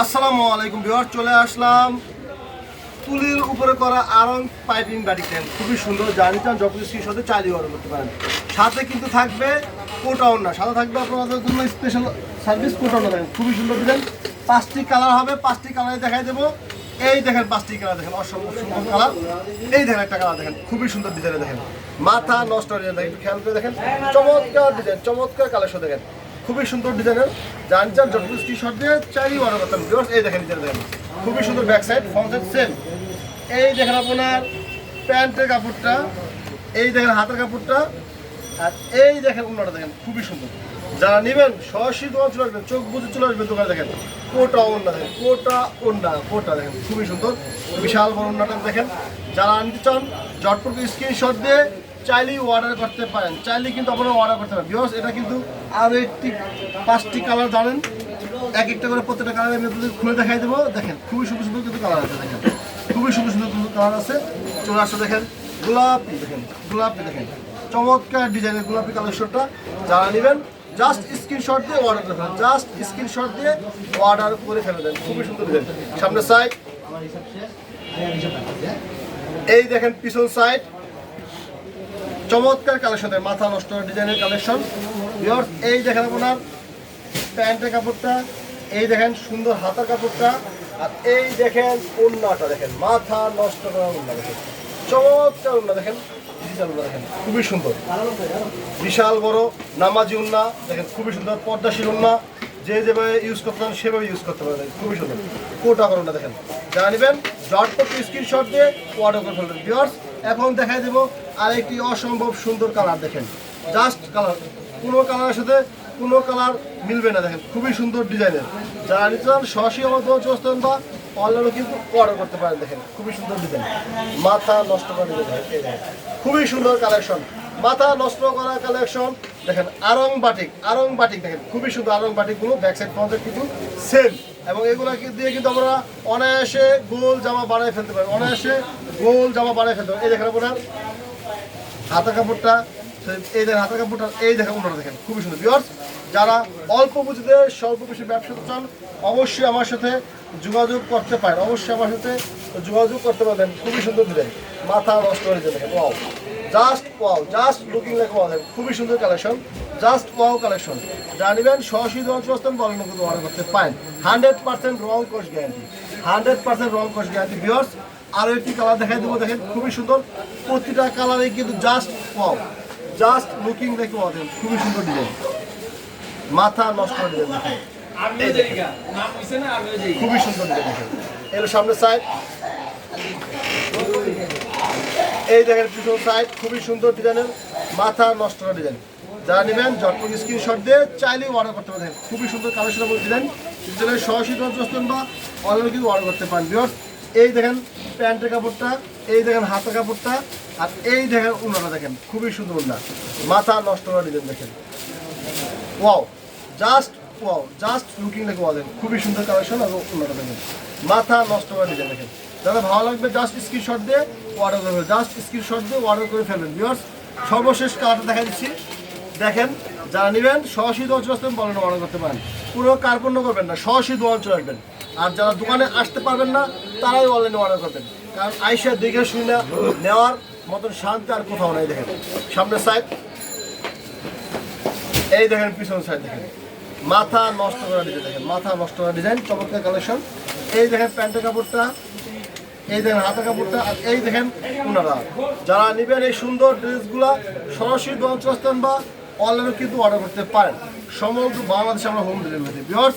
আসসালামু আলাইকুম বিহার চলে আসলাম তুলির উপরে করা আরং পাইপিং গাড়ি ট্যাঙ্ক খুবই সুন্দর জানি চান যখন সেই সাথে চালিয়ে অর্ডার করতে পারেন। সাথে কিন্তু থাকবে কোটাউন না, সাথে থাকবে আপনাদের জন্য স্পেশাল সার্ভিস কোটাউন দেখেন, খুবই সুন্দর ডিজাইন পাঁচটি কালার হবে, পাঁচটি কালারে দেখাই দেবো। এই দেখেন পাঁচটি কালার দেখেন, অসম্ভব সুন্দর কালার এই দেখেন একটা কালার দেখেন, খুবই সুন্দর ডিজাইন দেখেন। মাথা নষ্ট ডিজাইন দেখেন খেয়াল করে দেখেন। চমৎকার ডিজাইন চমৎকার কালেকশন দেখেন। খুবই সুন্দর ডিজাইনের। জান চান যতটুকু টি শার্ট দিয়ে চাইলেই অর্ডার করতাম ভিউয়ার্স এই দেখেন ডিজাইন দেখেন খুবই সুন্দর back side front side same এই দেখেন আপনার প্যান্টের কাপড়টা, এই দেখেন হাতের কাপড়টা, আর এই দেখেন উন্নটা দেখেন, খুবই সুন্দর। যারা নেবেন, সরাসরি দোকান চলে আসবেন, চোখ বুঝে চলে আসবেন দোকানে দেখেন। কোটা ওন্না দেখেন, কোটা ওন্না কোটা দেখেন, খুবই সুন্দর। বিশাল বড় ওন্নাটা দেখেন। যারা আনতে চান জটপট স্ক্রিনশট দিয়ে চাইলেই অর্ডার করতে পারেন, চাইলেই কিন্তু আপনারা অর্ডার করতে পারেন। বিকজ এটা কিন্তু আরও একটি, পাঁচটি কালার জানেন। এক একটা করে প্রত্যেকটা কালার আমি আপনাদের খুলে দেখাই দেবো। দেখেন, খুবই সুন্দর সুন্দর কিন্তু কালার আছে, দেখেন। খুবই সুন্দর সুন্দর কিন্তু কালার আছে। চলে আসছে দেখেন, গোলাপি দেখেন গোলাপি, দেখেন। চমৎকার ডিজাইনের গোলাপি কালেকশনটা যারা নেবেন জাস্ট স্ক্রিনশট দিয়ে অর্ডার করে ফেলেন। জাস্ট স্ক্রিনশট দিয়ে অর্ডার করে ফেলে দেন খুবই সুন্দর ডিজাইন সামনে সাইড এই দেখেন, পিছন সাইড চমৎকার কালেকশন, মাথা নষ্ট ডিজাইনের কালেকশন। এই দেখেন আপনার প্যান্টের কাপড়টা, এই দেখেন সুন্দর হাতার কাপড়টা, আর এই দেখেন ওন্নাটা দেখেন, মাথা নষ্ট করা ওন্না দেখেন। চমৎকার ওন্না দেখেন দেখেন, খুবই সুন্দর। বিশাল বড় নামাজি উন্না দেখেন, খুবই সুন্দর, পর্দাশীল উন্না যে যেভাবে ইউজ করতে পারেন সেভাবে ইউজ করতে পারেন খুবই সুন্দর। কোটা করোনা দেখেন। যারা নেবেন জটপট স্ক্রিনশট দিয়ে অর্ডার করে ফেলবেন। এখন দেখাই দেবো আরেকটি অসম্ভব সুন্দর কালার দেখেন। জাস্ট কালার কোনো কালারের সাথে কোনো কালার মিলবে না দেখেন। খুবই সুন্দর ডিজাইনের। যারা নিতে চান সরাসরি আমার দোকান বা অনলাইনে কিন্তু অর্ডার করতে পারেন দেখেন। খুবই সুন্দর ডিজাইন। মাথা নষ্ট করে দেখেন, খুবই সুন্দর কালেকশন মাথা নষ্ট করা কালেকশন দেখেন আরং বাটিক আরং বাটিক দেখেন। খুবই সুন্দর আরং বাটিকগুলো ব্যাক সাইড সাইড কিন্তু সেম এবং এগুলো দিয়ে কিন্তু আমরা অনায়াসে গোল জামা বানিয়ে ফেলতে পারি। অনায়াসে গোল জামা বানিয়ে ফেলতে পারি। এই দেখেন আপনার হাতা কাপড়টা এই দেখেন হাতা কাপড়টা, এই দেখেন উন্নত দেখেন, খুবই সুন্দর। বিয়ার্স যারা অল্প পুঁজিতে, স্বল্প বেশি ব্যবসা চান, অবশ্যই আমার সাথে যোগাযোগ করতে পারেন। অবশ্যই আমার সাথে যোগাযোগ করতে পারবেন। খুবই সুন্দর ডিজাইন মাথা নষ্ট করে দেখেন wow just wow just looking like wow দেখেন, খুবই সুন্দর কালেকশন জাস্ট ওয়াও কালেকশন যা নেবেন, সরাসরি দোকান বলেন কিন্তু অর্ডার করতে পারেন। হান্ড্রেড পার্সেন্ট রং কোর্স গ্যারান্টি হান্ড্রেড পার্সেন্ট রং কোর্স গ্যারান্টি বিয়ার্স আরও একটি কালার দেখাই দেবো দেখেন খুবই সুন্দর। প্রতিটা কালারে কিন্তু জাস্ট ওয়াও জাস্ট লুকিং দেখে ওয়াও দেখেন খুবই সুন্দর ডিজাইন মাথা নষ্ট করে ডিজাইন খুবই সুন্দর ডিজাইন এর সামনে সাইড এই দেখেন পিছন সাইড খুবই সুন্দর ডিজাইনের মাথা নষ্ট করা ডিজাইন যারা নেবেন জটপট স্ক্রিনশট দিয়ে চাইলেই অর্ডার করতে পারেন খুবই সুন্দর কালেকশন ডিজাইনের সরাসরি বা অনলাইনে কিন্তু অর্ডার করতে পারেন। বিকজ এই দেখেন প্যান্টের কাপড়টা, এই দেখেন হাতের কাপড়টা, আর এই দেখেন উন্নাটা দেখেন, খুবই সুন্দর উন্না মাথা নষ্ট করা ডিজাইন দেখেন। Wow just wow just looking দেখে ওয়াও দেখেন, খুবই সুন্দর কালেকশন আর উন্নত দেখেন। মাথা নষ্ট করা ডিজাইন দেখেন। যারা ভালো লাগবে জাস্ট স্ক্রিনশট দিয়ে অর্ডার করবেন জাস্ট স্ক্রিনশট দিয়ে অর্ডার করে ফেলবেন ভিউয়ার্স সর্বশেষ কালারটা দেখা দিচ্ছি। দেখেন, যারা নেবেন সরাসরি দোকান চলে আসবেন অর্ডার করতে পারেন। পুরো কার্পণ্য করবেন না সরাসরি দোকান চলে আসবেন। আর যারা দোকানে আসতে পারবেন না, তারাই অনলাইনে অর্ডার করবেন কারণ আইসা দেখে শুনে নেওয়ার মতন শান্তি আর কোথাও নাই, দেখেন। সামনে সাইড এই দেখেন, পিছন সাইড দেখেন। মাথা নষ্ট করা ডিজাইন দেখেন, মাথা নষ্ট করা ডিজাইন চমৎকার কালেকশন এই দেখেন প্যান্টের কাপড়টা, এই দেখেন হাতের কাপড়টা, আর এই দেখেন ওনারা। যারা নেবেন এই সুন্দর ড্রেসগুলা, সরাসরি দোকান বা অনলাইনে কিন্তু অর্ডার করতে পারেন। সমগ্র বাংলাদেশে আমরা হোম ডেলিভারি বিয়ার্স